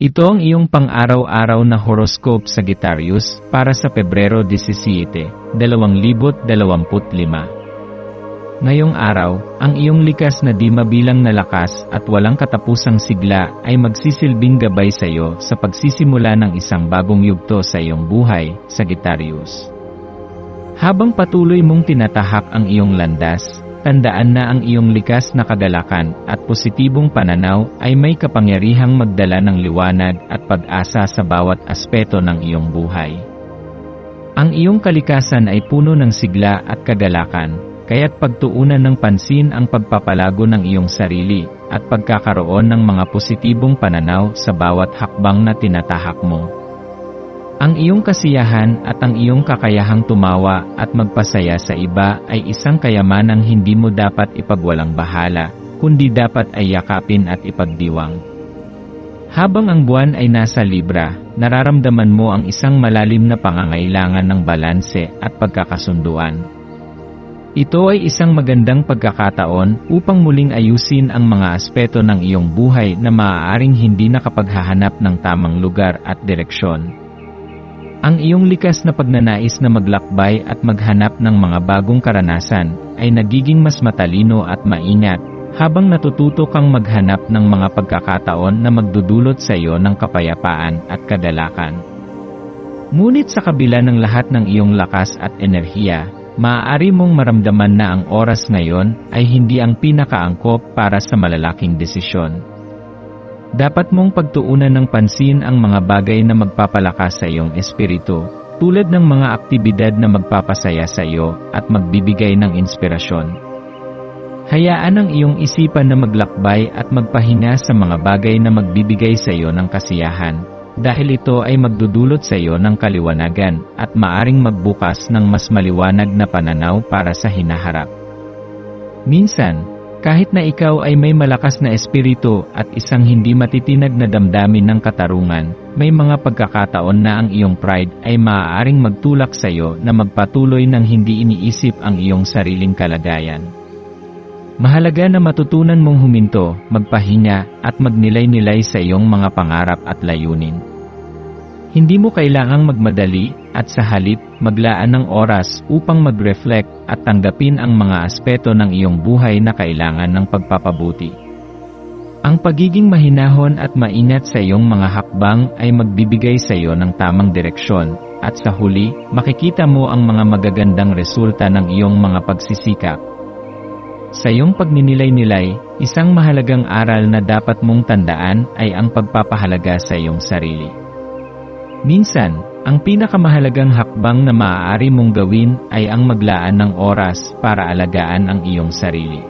Ito ang iyong pang-araw-araw na horoscope Sagittarius para sa Pebrero 17, 2025. Ngayong araw, ang iyong likas na di mabilang na lakas at walang katapusang sigla ay magsisilbing gabay sa iyo sa pagsisimula ng isang bagong yugto sa iyong buhay, Sagittarius. Habang patuloy mong tinatahak ang iyong landas, Tandaan na ang iyong likas na kagalakan at positibong pananaw ay may kapangyarihang magdala ng liwanag at pag-asa sa bawat aspeto ng iyong buhay. Ang iyong kalikasan ay puno ng sigla at kagalakan, kaya't pagtuunan ng pansin ang pagpapalago ng iyong sarili at pagkakaroon ng mga positibong pananaw sa bawat hakbang na tinatahak mo. Ang iyong kasiyahan at ang iyong kakayahang tumawa at magpasaya sa iba ay isang kayamanang hindi mo dapat ipagwalang bahala, kundi dapat ay yakapin at ipagdiwang. Habang ang buwan ay nasa Libra, nararamdaman mo ang isang malalim na pangangailangan ng balanse at pagkakasunduan. Ito ay isang magandang pagkakataon upang muling ayusin ang mga aspeto ng iyong buhay na maaaring hindi nakapaghahanap ng tamang lugar at direksyon. Ang iyong likas na pagnanais na maglakbay at maghanap ng mga bagong karanasan ay nagiging mas matalino at maingat habang natututo kang maghanap ng mga pagkakataon na magdudulot sa iyo ng kapayapaan at kadalakan. Ngunit sa kabila ng lahat ng iyong lakas at enerhiya, maaari mong maramdaman na ang oras ngayon ay hindi ang pinakaangkop para sa malalaking desisyon. Dapat mong pagtuunan ng pansin ang mga bagay na magpapalakas sa iyong espiritu, tulad ng mga aktibidad na magpapasaya sa iyo at magbibigay ng inspirasyon. Hayaan ang iyong isipan na maglakbay at magpahinga sa mga bagay na magbibigay sa iyo ng kasiyahan, dahil ito ay magdudulot sa iyo ng kaliwanagan at maaring magbukas ng mas maliwanag na pananaw para sa hinaharap. Minsan, kahit na ikaw ay may malakas na espiritu at isang hindi matitinag na damdamin ng katarungan, may mga pagkakataon na ang iyong pride ay maaaring magtulak sa iyo na magpatuloy ng hindi iniisip ang iyong sariling kalagayan. Mahalaga na matutunan mong huminto, magpahinga, at magnilay-nilay sa iyong mga pangarap at layunin. Hindi mo kailangang magmadali, at sa halip, maglaan ng oras upang mag-reflect at tanggapin ang mga aspeto ng iyong buhay na kailangan ng pagpapabuti. Ang pagiging mahinahon at maingat sa iyong mga hakbang ay magbibigay sa iyo ng tamang direksyon, at sa huli, makikita mo ang mga magagandang resulta ng iyong mga pagsisikap. Sa iyong pagninilay-nilay, isang mahalagang aral na dapat mong tandaan ay ang pagpapahalaga sa iyong sarili. Minsan, ang pinakamahalagang hakbang na maaari mong gawin ay ang maglaan ng oras para alagaan ang iyong sarili.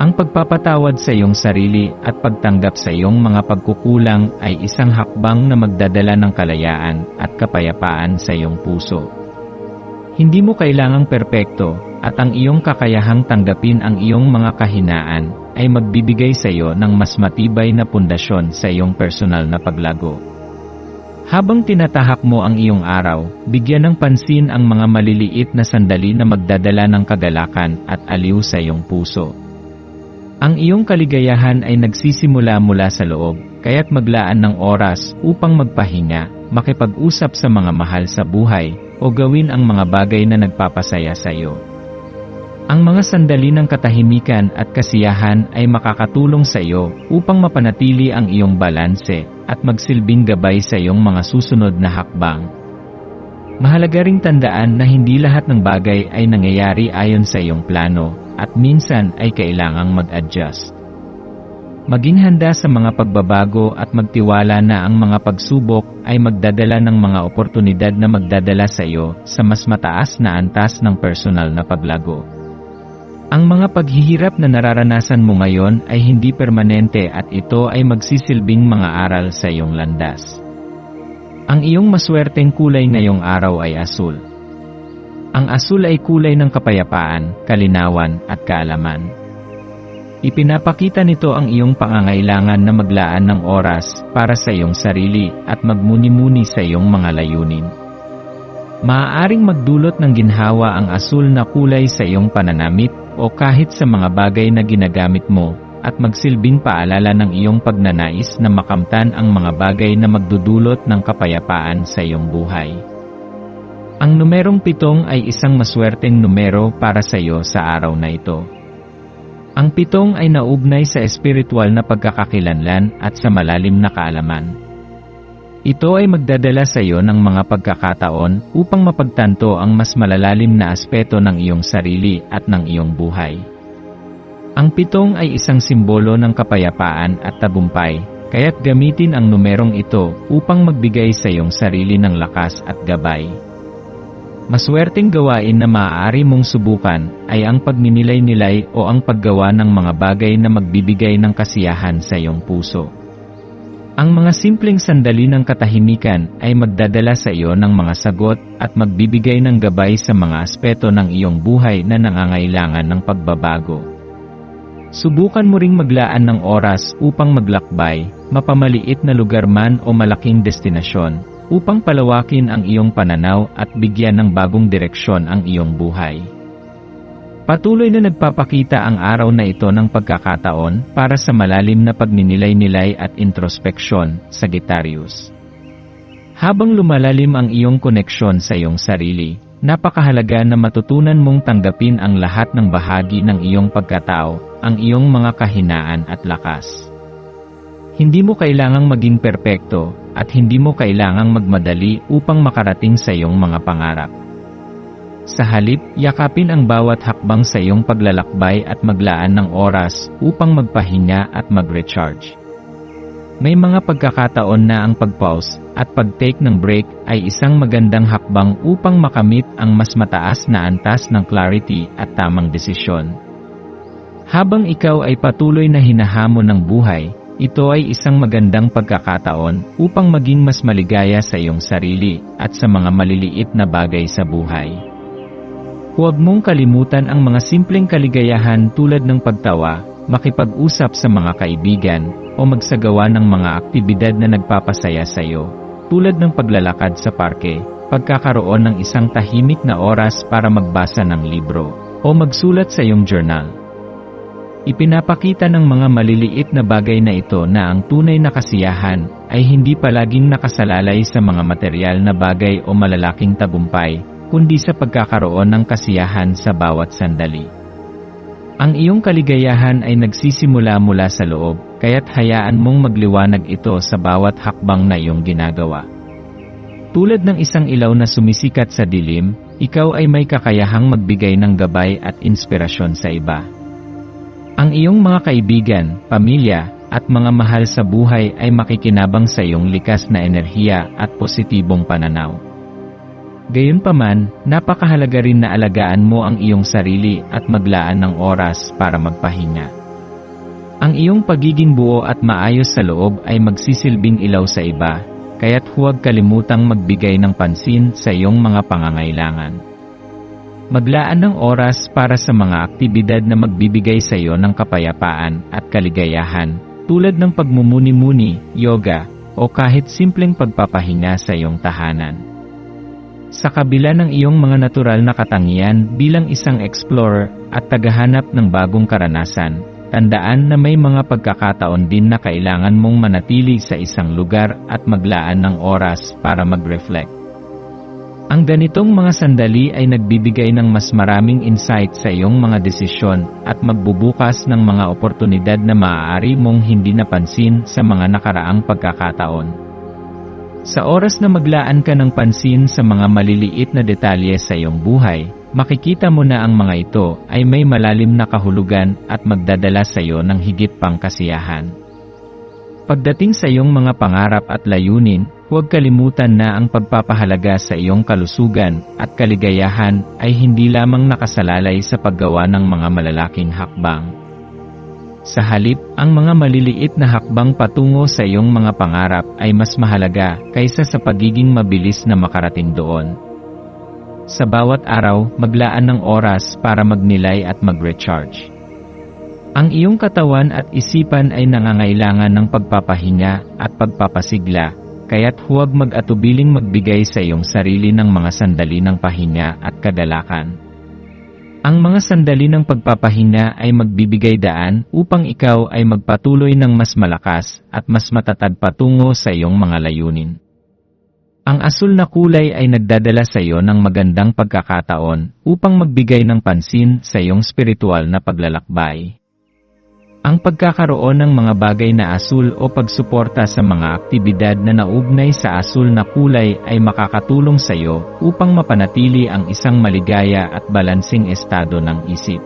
Ang pagpapatawad sa iyong sarili at pagtanggap sa iyong mga pagkukulang ay isang hakbang na magdadala ng kalayaan at kapayapaan sa iyong puso. Hindi mo kailangang perpekto at ang iyong kakayahang tanggapin ang iyong mga kahinaan ay magbibigay sa iyo ng mas matibay na pundasyon sa iyong personal na paglago. Habang tinatahak mo ang iyong araw, bigyan ng pansin ang mga maliliit na sandali na magdadala ng kagalakan at aliw sa iyong puso. Ang iyong kaligayahan ay nagsisimula mula sa loob, kaya't maglaan ng oras upang magpahinga, makipag-usap sa mga mahal sa buhay, o gawin ang mga bagay na nagpapasaya sa iyo. Ang mga sandali ng katahimikan at kasiyahan ay makakatulong sa iyo upang mapanatili ang iyong balanse at magsilbing gabay sa iyong mga susunod na hakbang. Mahalaga ring tandaan na hindi lahat ng bagay ay nangyayari ayon sa iyong plano at minsan ay kailangang mag-adjust. Maging handa sa mga pagbabago at magtiwala na ang mga pagsubok ay magdadala ng mga oportunidad na magdadala sa iyo sa mas mataas na antas ng personal na paglago. Ang mga paghihirap na nararanasan mo ngayon ay hindi permanente at ito ay magsisilbing mga aral sa iyong landas. Ang iyong maswerteng kulay ngayong araw ay asul. Ang asul ay kulay ng kapayapaan, kalinawan, at kaalaman. Ipinapakita nito ang iyong pangangailangan na maglaan ng oras para sa iyong sarili at magmuni-muni sa iyong mga layunin. Maaaring magdulot ng ginhawa ang asul na kulay sa iyong pananamit o kahit sa mga bagay na ginagamit mo at magsilbing paalala ng iyong pagnanais na makamtan ang mga bagay na magdudulot ng kapayapaan sa iyong buhay. Ang numerong pitong ay isang maswerteng numero para sa iyo sa araw na ito. Ang pitong ay naugnay sa espiritual na pagkakakilanlan at sa malalim na kaalaman. Ito ay magdadala sa iyo ng mga pagkakataon upang mapagtanto ang mas malalalim na aspeto ng iyong sarili at ng iyong buhay. Ang pitong ay isang simbolo ng kapayapaan at tabumpay, kaya't gamitin ang numerong ito upang magbigay sa iyong sarili ng lakas at gabay. Maswerteng gawain na maaari mong subukan ay ang pagninilay-nilay o ang paggawa ng mga bagay na magbibigay ng kasiyahan sa iyong puso. Ang mga simpleng sandali ng katahimikan ay magdadala sa iyo ng mga sagot at magbibigay ng gabay sa mga aspeto ng iyong buhay na nangangailangan ng pagbabago. Subukan mo ring maglaan ng oras upang maglakbay, mapamaliit na lugar man o malaking destinasyon, upang palawakin ang iyong pananaw at bigyan ng bagong direksyon ang iyong buhay. Patuloy na nagpapakita ang araw na ito ng pagkakataon para sa malalim na pagninilay-nilay at introspeksyon, Sagittarius. Habang lumalalim ang iyong koneksyon sa iyong sarili, napakahalaga na matutunan mong tanggapin ang lahat ng bahagi ng iyong pagkatao, ang iyong mga kahinaan at lakas. Hindi mo kailangang maging perpekto, at hindi mo kailangang magmadali upang makarating sa iyong mga pangarap. Sa halip, yakapin ang bawat hakbang sa iyong paglalakbay at maglaan ng oras upang magpahinga at mag-recharge. May mga pagkakataon na ang pag-pause at pag-take ng break ay isang magandang hakbang upang makamit ang mas mataas na antas ng clarity at tamang desisyon. Habang ikaw ay patuloy na hinahamon ng buhay, ito ay isang magandang pagkakataon upang maging mas maligaya sa iyong sarili at sa mga maliliit na bagay sa buhay. Huwag mong kalimutan ang mga simpleng kaligayahan tulad ng pagtawa, makipag-usap sa mga kaibigan, o magsagawa ng mga aktibidad na nagpapasaya sa iyo, tulad ng paglalakad sa parke, pagkakaroon ng isang tahimik na oras para magbasa ng libro, o magsulat sa iyong journal. Ipinapakita ng mga maliliit na bagay na ito na ang tunay na kasiyahan ay hindi palaging nakasalalay sa mga material na bagay o malalaking tagumpay, kundi sa pagkakaroon ng kasiyahan sa bawat sandali. Ang iyong kaligayahan ay nagsisimula mula sa loob, kaya't hayaan mong magliwanag ito sa bawat hakbang na iyong ginagawa. Tulad ng isang ilaw na sumisikat sa dilim, ikaw ay may kakayahang magbigay ng gabay at inspirasyon sa iba. Ang iyong mga kaibigan, pamilya, at mga mahal sa buhay ay makikinabang sa iyong likas na enerhiya at positibong pananaw. Gayunpaman, napakahalaga rin na alagaan mo ang iyong sarili at maglaan ng oras para magpahinga. Ang iyong pagiging buo at maayos sa loob ay magsisilbing ilaw sa iba, kaya't huwag kalimutang magbigay ng pansin sa iyong mga pangangailangan. Maglaan ng oras para sa mga aktibidad na magbibigay sa iyo ng kapayapaan at kaligayahan, tulad ng pagmumuni-muni, yoga, o kahit simpleng pagpapahinga sa iyong tahanan. Sa kabila ng iyong mga natural na katangian bilang isang explorer at tagahanap ng bagong karanasan, tandaan na may mga pagkakataon din na kailangan mong manatili sa isang lugar at maglaan ng oras para mag-reflect. Ang ganitong mga sandali ay nagbibigay ng mas maraming insight sa iyong mga desisyon at magbubukas ng mga oportunidad na maaari mong hindi napansin sa mga nakaraang pagkakataon. Sa oras na maglaan ka ng pansin sa mga maliliit na detalye sa iyong buhay, makikita mo na ang mga ito ay may malalim na kahulugan at magdadala sa iyo ng higit pang kasiyahan. Pagdating sa iyong mga pangarap at layunin, huwag kalimutan na ang pagpapahalaga sa iyong kalusugan at kaligayahan ay hindi lamang nakasalalay sa paggawa ng mga malalaking hakbang. Sa halip, ang mga maliliit na hakbang patungo sa iyong mga pangarap ay mas mahalaga kaysa sa pagiging mabilis na makarating doon. Sa bawat araw, maglaan ng oras para magnilay at mag-recharge. Ang iyong katawan at isipan ay nangangailangan ng pagpapahinga at pagpapasigla, kaya't huwag mag-atubiling magbigay sa iyong sarili ng mga sandali ng pahinga at kadalakan. Ang mga sandali ng pagpapahinga ay magbibigay daan upang ikaw ay magpatuloy ng mas malakas at mas matatag patungo sa iyong mga layunin. Ang asul na kulay ay nagdadala sa iyo ng magandang pagkakataon upang magbigay ng pansin sa iyong spiritual na paglalakbay. Ang pagkakaroon ng mga bagay na asul o pagsuporta sa mga aktibidad na naugnay sa asul na kulay ay makakatulong sa iyo upang mapanatili ang isang maligaya at balansing estado ng isip.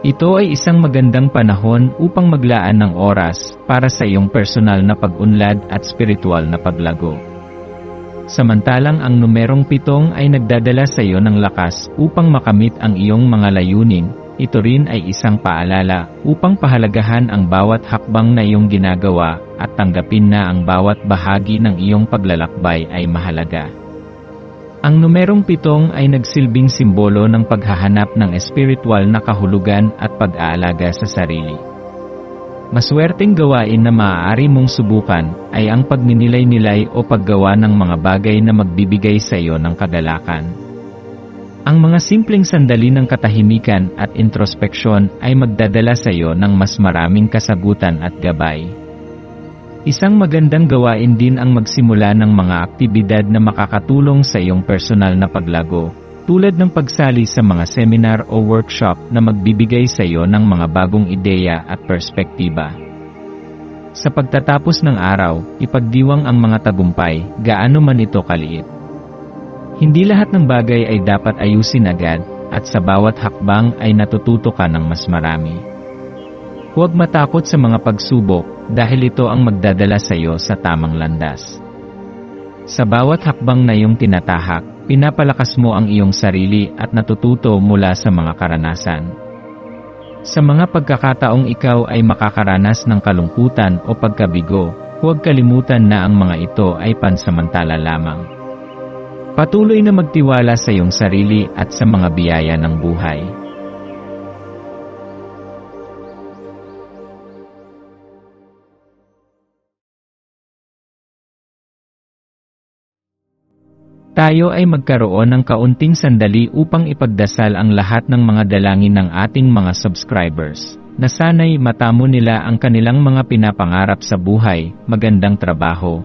Ito ay isang magandang panahon upang maglaan ng oras para sa iyong personal na pag-unlad at spiritual na paglago. Samantalang ang numerong pitong ay nagdadala sa iyo ng lakas upang makamit ang iyong mga layunin, ito rin ay isang paalala upang pahalagahan ang bawat hakbang na iyong ginagawa at tanggapin na ang bawat bahagi ng iyong paglalakbay ay mahalaga. Ang numerong pitong ay nagsilbing simbolo ng paghahanap ng espiritual na kahulugan at pag-aalaga sa sarili. Maswerteng gawain na maaari mong subukan ay ang pagninilay-nilay o paggawa ng mga bagay na magbibigay sa iyo ng kagalakan. Ang mga simpleng sandali ng katahimikan at introspeksyon ay magdadala sa iyo ng mas maraming kasagutan at gabay. Isang magandang gawain din ang magsimula ng mga aktibidad na makakatulong sa iyong personal na paglago, tulad ng pagsali sa mga seminar o workshop na magbibigay sa iyo ng mga bagong ideya at perspektiba. Sa pagtatapos ng araw, ipagdiwang ang mga tagumpay, gaano man ito kaliit. Hindi lahat ng bagay ay dapat ayusin agad, at sa bawat hakbang ay natututo ka ng mas marami. Huwag matakot sa mga pagsubok dahil ito ang magdadala sa iyo sa tamang landas. Sa bawat hakbang na iyong tinatahak, pinapalakas mo ang iyong sarili at natututo mula sa mga karanasan. Sa mga pagkakataong ikaw ay makakaranas ng kalungkutan o pagkabigo, huwag kalimutan na ang mga ito ay pansamantala lamang. Patuloy na magtiwala sa iyong sarili at sa mga biyaya ng buhay. Tayo ay magkaroon ng kaunting sandali upang ipagdasal ang lahat ng mga dalangin ng ating mga subscribers, na sana'y matamo nila ang kanilang mga pinapangarap sa buhay, magandang trabaho,